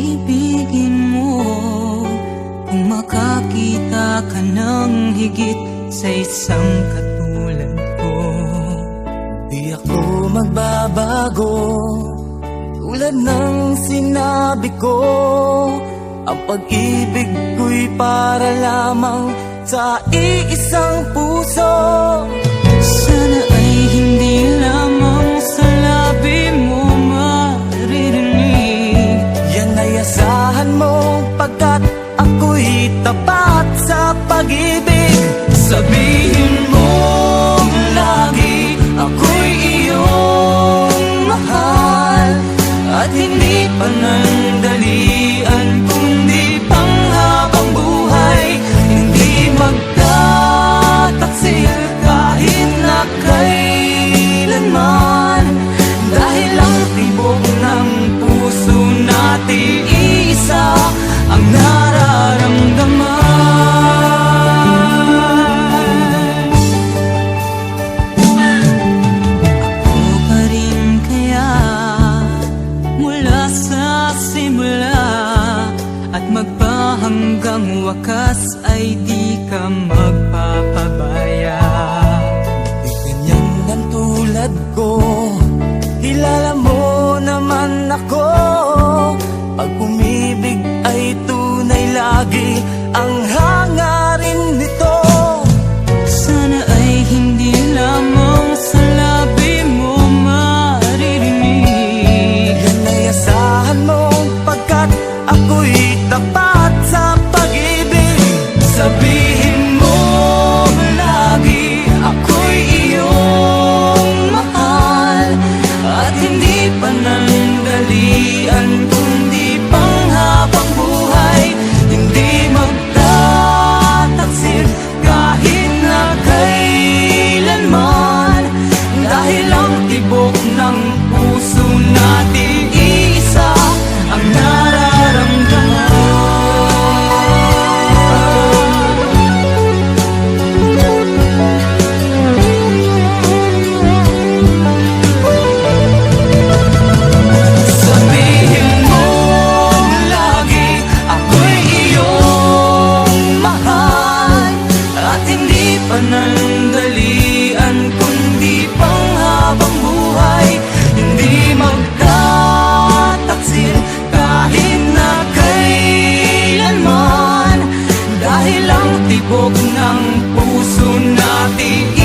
ibigin mo Kung makakita ka ng higit sa isang katulad ko. Di ako magbabago Tulad ng sinabi ko. Ang pag-ibig ko'y para lamang sa iisang puso. Hanggang wakas ay di ka magpapabaya. Di ganyan lang tulad ko. Kilala mo naman ako. Pag umibig ay tunay lagi ang hanggang ng puso natin.